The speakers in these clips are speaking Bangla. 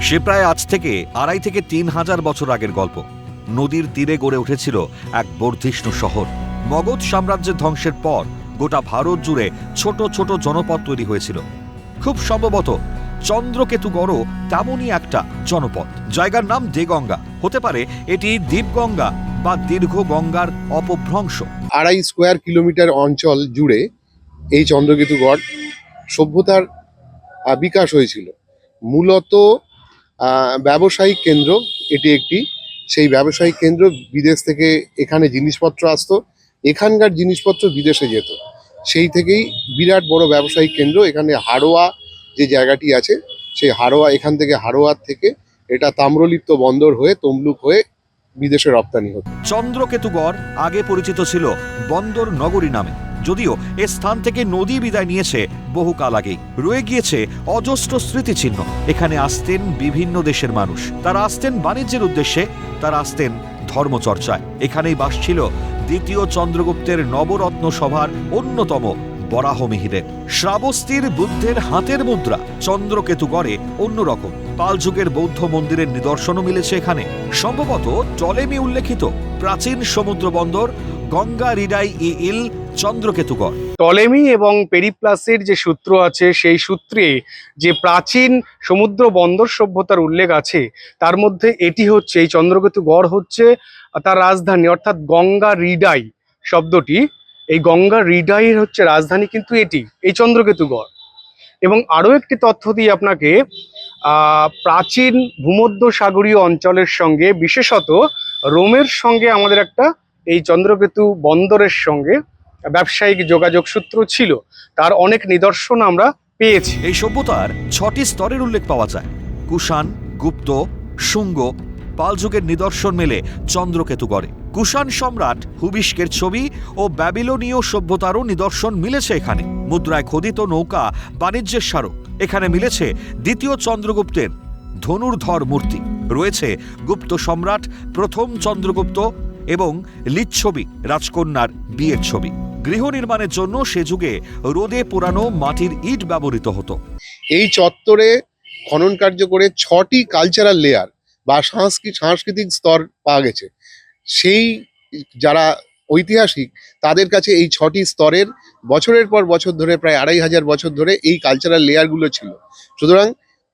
সে প্রায় আজ থেকে আড়াই থেকে তিন হাজার বছর আগের গল্প। নদীর তীরে গড়ে উঠেছিল এক বর্ধিষ্ণু শহর। মগধ সাম্রাজ্যের ধ্বংসের পর গোটা ভারত জুড়ে ছোট ছোট জনপদ তৈরি হয়েছিল। খুব সম্ভবত চন্দ্রকেতুগড়ও তেমনই একটা জনপদ। জায়গার নাম দেগঙ্গা। হতে পারে এটি দীপগঙ্গা বা দীর্ঘ গঙ্গার অপভ্রংশ। আড়াই স্কোয়ার কিলোমিটার অঞ্চল জুড়ে এই চন্দ্রকেতুগড় সভ্যতার বিকাশ হয়েছিল। মূলত ব্যবসায়িক কেন্দ্র এটি একটি। সেই ব্যবসায়িক কেন্দ্র বিদেশ থেকে এখানে জিনিসপত্র আসতো, এখানকার জিনিসপত্র বিদেশে যেত। সেই থেকেই বিরাট বড় ব্যবসায়িক কেন্দ্র, এখানে হাড়োয়া যে জায়গাটি আছে, সেই হাড়োয়া, এখান থেকে হাড়োয়ার থেকে এটা তাম্রলিপ্ত বন্দর হয়ে তমলুক হয়ে বিদেশে রপ্তানি হতো। চন্দ্রকেতুগড় আগে পরিচিত ছিল বন্দর নগরী নামে। যদিও এ স্থান থেকে নদী বিদায় নিয়েছে বহুকাল আগেই। রয়ে গিয়েছে অজস্র স্মৃতিচিহ্ন। এখানে আসতেন বিভিন্ন দেশের মানুষ। তারা আসতেন বাণিজ্যের উদ্দেশ্যে, তারা আসতেন ধর্মচর্চায়। এখানেই বাস ছিল দ্বিতীয় চন্দ্রগুপ্তের নবরত্ন সভার অন্যতম বরাহ মিহিরের শ্রাবস্তির বুদ্ধের হাতের মুদ্রা চন্দ্রকেতুগড়ে অন্যরকম। পাল যুগের বৌদ্ধ মন্দিরের নিদর্শনও মিলেছে এখানে। সম্ভবত টলেমি উল্লেখিত। প্রাচীন সমুদ্র বন্দর, গঙ্গা রিডাই ই ইল, চন্দ্রকেতুগড়। টলেমি এবং পেরিপ্লাসের যে সূত্র আছে, সেই সূত্রে যে প্রাচীন সমুদ্র বন্দর সভ্যতার উল্লেখ আছে, তার মধ্যে এটি হচ্ছে, এই চন্দ্রকেতু গড় হচ্ছে তার রাজধানী, অর্থাৎ গঙ্গা রিডাই শব্দটি। এই গঙ্গা রিডাইয়ের হচ্ছে রাজধানী কিন্তু এটি, এই চন্দ্রকেতুগড়। এবং আরও একটি তথ্য দিয়ে আপনাকে প্রাচীন ভূমধ্য সাগরীয় অঞ্চলের সঙ্গে, বিশেষত রোমের সঙ্গে আমাদের একটা এই চন্দ্রকেতু বন্দরের সঙ্গে ব্যবসায়িক যোগাযোগ সূত্র ছিল। তার অনেক নিদর্শন আমরা পেয়েছি। এই সভ্যতার ছটি স্তরের উল্লেখ পাওয়া যায়। কুষাণ, গুপ্ত, শুঙ্গ পাল যুগের নিদর্শন মেলে চন্দ্রকেতুগড়ে কুষাণ সম্রাট হুবিস্কের ছবি ও ব্যাবিলনীয় সভ্যতারও নিদর্শন মিলেছে এখানে। মুদ্রায় খোদিত নৌকা বাণিজ্যের স্মারক। এখানে মিলেছে দ্বিতীয় চন্দ্রগুপ্তের ধনুর্ধর মূর্তি। রয়েছে গুপ্ত সম্রাট প্রথম চন্দ্রগুপ্ত এবং লিচ্ছবি রাজকন্যার বিয়ের ছবি। গৃহ নির্মাণের জন্য সে যুগে রোদে পোড়ানো মাটির ইট ব্যবহৃত হতো। এই চত্বরে খনন কার্য করে ছটি কালচারাল লেয়ার বা সাংস্কৃতিক সাংস্কৃতিক স্তর পাওয়া গেছে। সেই যারা ঐতিহাসিক, তাদের কাছে এই ছটি স্তরের বছরের পর বছর ধরে, প্রায় আড়াই হাজার বছর ধরে এই কালচারাল লেয়ারগুলো ছিল। সুতরাং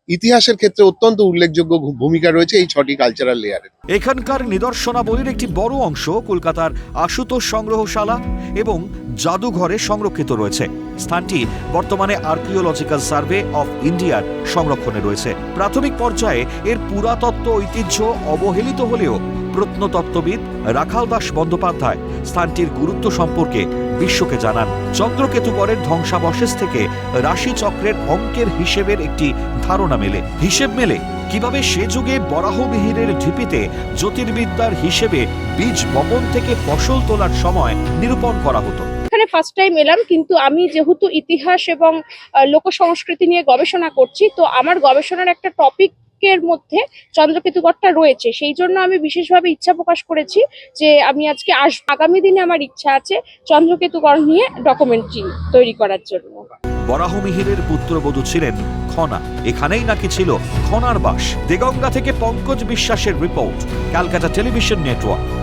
ইতিহাসের ক্ষেত্রে অত্যন্ত উল্লেখযোগ্য ভূমিকা রয়েছে এই ছটি কালচারাল লেয়ারের এখানকার নিদর্শনাবলীর একটি বড় অংশ কলকাতার আশুতোষ সংগ্রহশালা এবং জাদুঘরে সংরক্ষিত রয়েছে। স্থানটি বর্তমানে আর্কিওলজিক্যাল সার্ভে অফ ইন্ডিয়ার সংরক্ষণে রয়েছে। প্রাথমিক পর্যায়ে এর পুরাতত্ত্ব ঐতিহ্য অবহেলিত হলেও প্রত্নতত্ত্ববিদ রাখাল দাস বন্দ্যোপাধ্যায় স্থানটির গুরুত্ব সম্পর্কে বিশ্বকে জানান। চন্দ্রকেতুগড়ের ধ্বংসাবশেষ থেকে রাশিচক্রের অঙ্কের হিসেবের একটি ধারণা মেলে। হিসেব মেলে কীভাবে সে যুগে বরাহমিহিরের ঢিপিতে জ্যোতির্বিদ্যার হিসেবে বীজ বপন থেকে ফসল তোলার সময় নিরূপণ করা হতো। এখানে ফার্স্ট টাইম এলাম, কিন্তু আমি যেহেতু ইতিহাস এবং লোক সংস্কৃতি নিয়ে গবেষণা করছি, তো আমার গবেষণার একটা টপিকের মধ্যে চন্দ্রকেতুগড়টা রয়েছে। সেই জন্য আমি বিশেষভাবে ইচ্ছা প্রকাশ করেছি যে আমি আজকে আস, আগামী দিনে আমার ইচ্ছা আছে চন্দ্রকেতুগড় নিয়ে ডকুমেন্টারি তৈরি করার জন্য। বরাহমিহিরের পুত্রবধূ ছিলেন খনা। এখানেই নাকি ছিল খনার বাস। দেগঙ্গা থেকে পঙ্কজ বিশ্বাসের রিপোর্ট ক্যালকাটা টেলিভিশন নেটওয়ার্ক